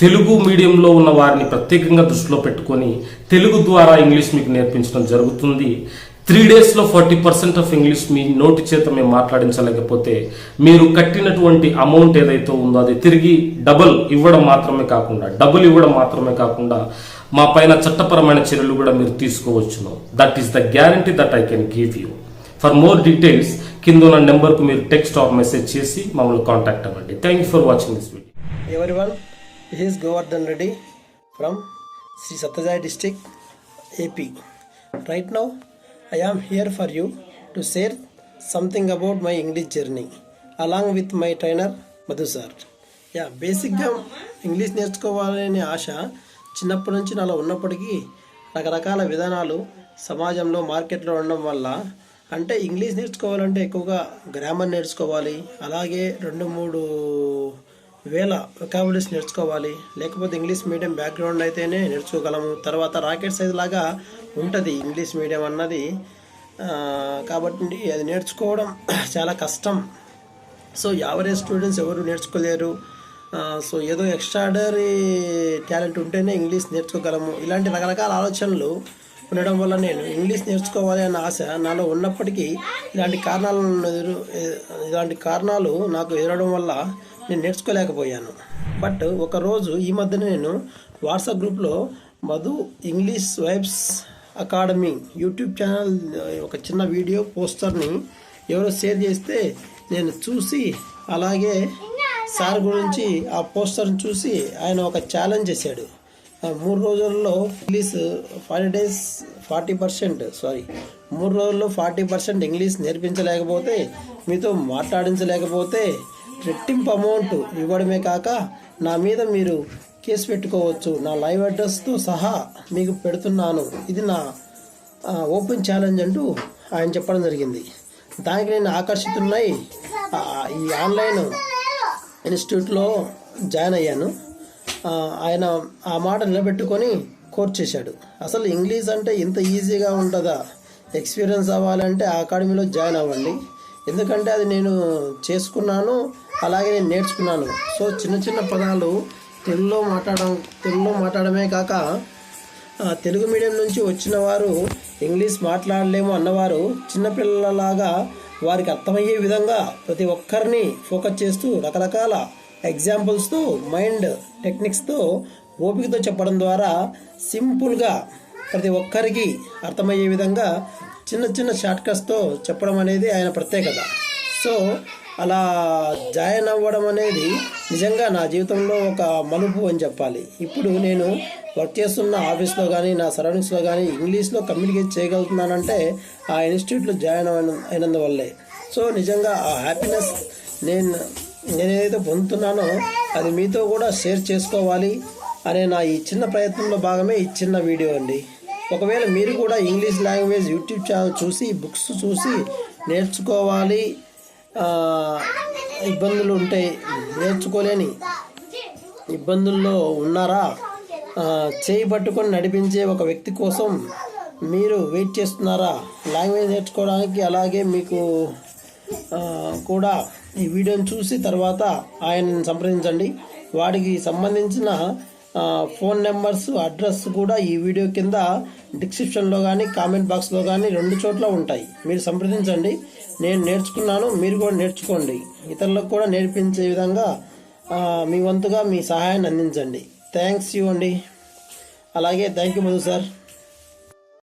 తెలుగు మీడియంలో ఉన్న వారిని ప్రత్యేకంగా దృష్టిలో పెట్టుకొని తెలుగు ద్వారా ఇంగ్లీష్ మీకు నేర్పించడం జరుగుతుంది. త్రీ డేస్లో ఫార్టీ పర్సెంట్ ఆఫ్ ఇంగ్లీష్ మీ నోటి చేత మేము మాట్లాడించలేకపోతే మీరు కట్టినటువంటి అమౌంట్ ఏదైతే ఉందో అది తిరిగి డబుల్ ఇవ్వడం మాత్రమే కాకుండా డబుల్ ఇవ్వడం మాత్రమే కాకుండా మా పైన చట్టపరమైన చర్యలు కూడా మీరు తీసుకోవచ్చును. That is the guarantee that I can give you for more details కింద ఉన్న నెంబర్కు మీరు టెక్స్ట్ ఆర్ మెసేజ్ చేసి మమ్మల్ని కాంటాక్ట్ అవ్వండి. Thank you for watching this video this Govardhan Reddy from Sri Satyasai district AP right now I am here for you to share something about my English journey along with my trainer Madhu sir yeah బేసిక్గా English నేర్చుకోవాలనే ఆశ చిన్నప్పటి నుంచి నాలో ఉన్నప్పటికీ రకరకాల విధానాలు సమాజంలో మార్కెట్లో ఉండడం వల్ల అంటే ఇంగ్లీష్ నేర్చుకోవాలంటే ఎక్కువగా గ్రామర్ నేర్చుకోవాలి అలాగే రెండు మూడు వేల వొకాబులరీస్ నేర్చుకోవాలి. లేకపోతే ఇంగ్లీష్ మీడియం బ్యాక్గ్రౌండ్ అయితేనే నేర్చుకోగలము. తర్వాత రాకెట్ సైజ్ లాగా ఉంటుంది ఇంగ్లీష్ మీడియం అన్నది. కాబట్టి అది నేర్చుకోవడం చాలా కష్టం. సో యావరేజ్ స్టూడెంట్స్ ఎవరు నేర్చుకోలేరు. సో ఏదో ఎక్స్ట్రాడరీ టాలెంట్ ఉంటేనే ఇంగ్లీష్ నేర్చుకోగలము. ఇలాంటి రకరకాల ఆలోచనలు ఉండడం వల్ల నేను ఇంగ్లీష్ నేర్చుకోవాలి అన్న ఆశ నాలో ఉన్నప్పటికీ ఇలాంటి కారణాలు ఎదురు ఇలాంటి కారణాలు నాకు ఎదురడం వల్ల నేను నేర్చుకోలేకపోయాను. బట్ ఒకరోజు ఈ మధ్యన నేను వాట్సాప్ గ్రూప్లో Madhu English vibes academy YouTube channel ఒక చిన్న వీడియో పోస్టర్ని ఎవరో షేర్ చేస్తే నేను చూసి అలాగే సార్ గురించి ఆ పోస్టర్ని చూసి ఆయన ఒక ఛాలెంజ్ చేశాడు. ఆ మూడు రోజుల్లో English forty days forty percent sorry మూడు రోజుల్లో ఫార్టీ పర్సెంట్ ఇంగ్లీష్ నేర్పించలేకపోతే మీతో మాట్లాడించలేకపోతే రెట్టింపు అమౌంట్ ఇవ్వడమే కాక నా మీద మీరు కేసు పెట్టుకోవచ్చు. నా లైవ్ అడ్రస్తో సహా మీకు పెడుతున్నాను. ఇది నా ఓపెన్ ఛాలెంజ్ అంటూ ఆయన చెప్పడం జరిగింది. దానికి నేను ఆకర్షితున్నాయి ఈ ఆన్లైన్ ఇన్స్టిట్యూట్లో జాయిన్ అయ్యాను. ఆయన ఆ మాట నిలబెట్టుకొని కోర్ట్ చేశాడు. అసలు ఇంగ్లీష్ అంటే ఇంత ఈజీగా ఉంటుందా? ఎక్స్పీరియన్స్ అవ్వాలంటే ఆ అకాడమీలో జాయిన్ అవ్వండి. ఎందుకంటే అది నేను చేసుకున్నాను అలాగే నేను నేర్చుకున్నాను. సో చిన్న చిన్న పదాలు తెలుగులో మాట్లాడడం తెలుగులో మాట్లాడమే కాక తెలుగు మీడియం నుంచి వచ్చిన వారు ఇంగ్లీష్ మాట్లాడలేము అన్నవారు చిన్నపిల్లలాగా వారికి అర్థమయ్యే విధంగా ప్రతి ఒక్కరిని ఫోకస్ చేస్తూ రకరకాల ఎగ్జాంపుల్స్తో మైండ్ టెక్నిక్స్తో ఓపికతో చెప్పడం ద్వారా సింపుల్గా ప్రతి ఒక్కరికి అర్థమయ్యే విధంగా చిన్న చిన్న షార్ట్కట్స్తో చెప్పడం అనేది ఆయన ప్రత్యేకత. సో అలా జాయిన్ అవ్వడం అనేది నిజంగా నా జీవితంలో ఒక మలుపు అని చెప్పాలి. ఇప్పుడు నేను వర్క్ చేస్తున్న ఆఫీస్లో కానీ నా సరౌండింగ్స్లో కానీ ఇంగ్లీష్లో కమ్యూనికేట్ చేయగలుగుతున్నానంటే ఆ ఇన్స్టిట్యూట్లో జాయిన్ అయినందువల్లే. సో నిజంగా ఆ హ్యాపీనెస్ నేను నేను ఏదైతే పొందుతున్నానో అది మీతో కూడా షేర్ చేసుకోవాలి అనే నా ఈ చిన్న ప్రయత్నంలో భాగమే ఈ చిన్న వీడియో అండి. ఒకవేళ మీరు కూడా ఇంగ్లీష్ లాంగ్వేజ్ యూట్యూబ్ ఛానల్ చూసి బుక్స్ చూసి నేర్చుకోవాలి ఇబ్బందులు ఉంటాయి నేర్చుకోలేని ఇబ్బందుల్లో ఉన్నారా? చేయి పట్టుకొని నడిపించే ఒక వ్యక్తి కోసం మీరు వెయిట్ చేస్తున్నారా? లాంగ్వేజ్ నేర్చుకోవడానికి అలాగే మీకు కూడా ఈ వీడియోని చూసి తర్వాత ఆయనని సంప్రదించండి. వాడికి సంబంధించిన ఫోన్ నెంబర్స్ అడ్రస్ కూడా ఈ వీడియో కింద డిస్క్రిప్షన్లో కానీ కామెంట్ బాక్స్లో కానీ రెండు చోట్ల ఉంటాయి. మీరు సంప్రదించండి. నేను నేర్చుకున్నాను మీరు కూడా నేర్చుకోండి. ఇతరులకు కూడా నేర్పించే విధంగా మీ వంతుగా మీ సహాయాన్ని అందించండి. థ్యాంక్స్ యూ అండి. అలాగే థ్యాంక్ యూ మధు సార్.